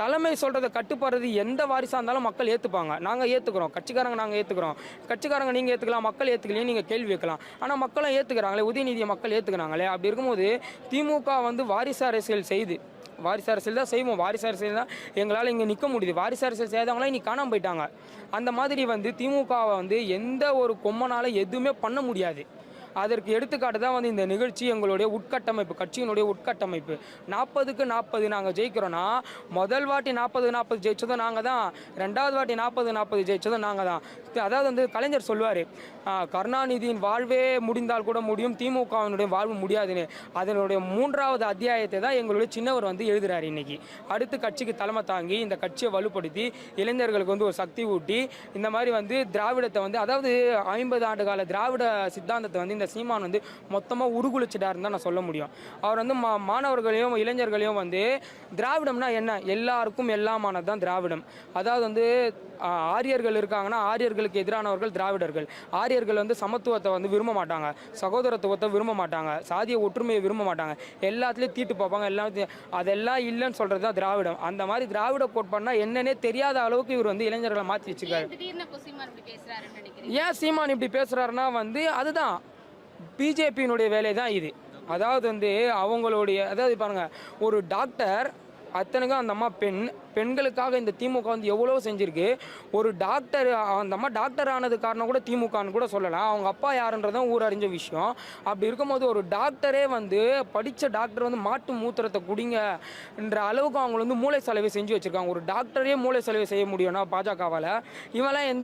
தலைமை சொல்கிறத கட்டுப்படுறது எந்த வாரிசாக இருந்தாலும் மக்கள் ஏற்றுப்பாங்க நாங்கள் ஏற்றுக்கிறோம் கட்சிக்காரங்க நாங்கள் ஏற்றுக்கிறோம் கட்சிக்காரங்க நீங்கள் ஏற்றுக்கலாம் மக்கள் ஏற்றுக்கலையே நீங்கள் கேள்வி வைக்கலாம் ஆனால் மக்களும் ஏற்றுக்கிறாங்களே உதயநிதியை மக்கள் ஏற்றுக்கிறாங்களே அப்படி இருக்கும்போது திமுக வந்து வாரிசு அரசியல் செய்து வாரிசு அரசியல் தான் செய்வோம். வாரிசு அரசியல் தான் எங்களால் இங்கே நிற்க முடியுது. வாரிசு அரசியல் செய்தவங்களாம் இன்னைக்கு காணாமல் போயிட்டாங்க. அந்த மாதிரி வந்து திமுகவை வந்து எந்த ஒரு கொம்மனால் எதுவுமே பண்ண முடியாது. அதற்கு எடுத்துக்காட்டு தான் வந்து இந்த நிகழ்ச்சி எங்களுடைய உட்கட்டமைப்பு கட்சியினுடைய உட்கட்டமைப்பு. நாற்பதுக்கு நாற்பது நாங்கள் ஜெயிக்கிறோன்னா முதல் வாட்டி நாற்பது நாற்பது ஜெயித்ததும் நாங்கள் தான். ரெண்டாவது வாட்டி நாற்பது நாற்பது ஜெயித்ததும் நாங்கள் தான். அதாவது வந்து கலைஞர் சொல்வார் கருணாநிதியின் வாழ்வே முடிந்தால் கூட முடியும் திமுகவினுடைய வாழ்வு முடியாதுன்னு. அதனுடைய மூன்றாவது அத்தியாயத்தை தான் எங்களுடைய சின்னவர் வந்து எழுதுகிறார் இன்னைக்கு. அடுத்து கட்சிக்கு தலைமை தாங்கி இந்த கட்சியை வலுப்படுத்தி இளைஞர்களுக்கு வந்து ஒரு சக்தி ஊட்டி இந்த மாதிரி வந்து திராவிடத்தை வந்து அதாவது ஐம்பது ஆண்டு கால திராவிட சித்தாந்தத்தை வந்து இந்த சீமான் வந்து மொத்தமாக உருகுலிச்சிட்டாருன்னு தான் நான் சொல்ல முடியும். அவர் வந்து மா மாணவர்களையும் இளைஞர்களையும் வந்து திராவிடம்னா என்ன? எல்லாருக்கும் எல்லாமானது தான் திராவிடம். அதாவது வந்து ஆரியர்கள் இருக்காங்கன்னா ஆரியர்களுக்கு எதிரானவர்கள் திராவிடர்கள். ஆரியர்கள் வந்து சமத்துவத்தை வந்து விரும்ப மாட்டாங்க. சகோதரத்துவத்தை விரும்ப மாட்டாங்க. சாதிய ஒற்றுமையை விரும்ப மாட்டாங்க. எல்லாத்துலேயும் தீட்டு பார்ப்பாங்க. எல்லாத்தையும் அதெல்லாம் இல்லைன்னு சொல்கிறது தான் திராவிடம். அந்த மாதிரி திராவிட கோட்பாடுனா என்னன்னே தெரியாத அளவுக்கு இவர் வந்து இளைஞர்களை மாற்றி நினைக்கிறீங்க? ஏன் சீமான் இப்படி பேசுகிறாருன்னா வந்து அதுதான். பிஜேபியினுடைய வேலை தான் இது. அதாவது வந்து அவங்களுடைய அதாவது பாருங்க ஒரு டாக்டர் அத்தனைக்கும் அந்த அம்மா பெண் பெண்களுக்காக இந்த திமுக வந்து எவ்வளோ செஞ்சுருக்கு. ஒரு டாக்டர் அந்த அம்மா டாக்டர் ஆனது காரணம் கூட திமுகன்னு கூட சொல்லலாம். அவங்க அப்பா யாருன்றதும் ஊர் அறிஞ்ச விஷயம். அப்படி இருக்கும்போது ஒரு டாக்டரே வந்து படித்த டாக்டர் வந்து மாட்டு மூத்திரத்தை குடிங்கன்ற அளவுக்கு அவங்க வந்து மூளை செலவை செஞ்சு வச்சுருக்காங்க. ஒரு டாக்டரே மூளை செலவை செய்ய முடியும்னா பாஜகவால். இவெல்லாம் எந்த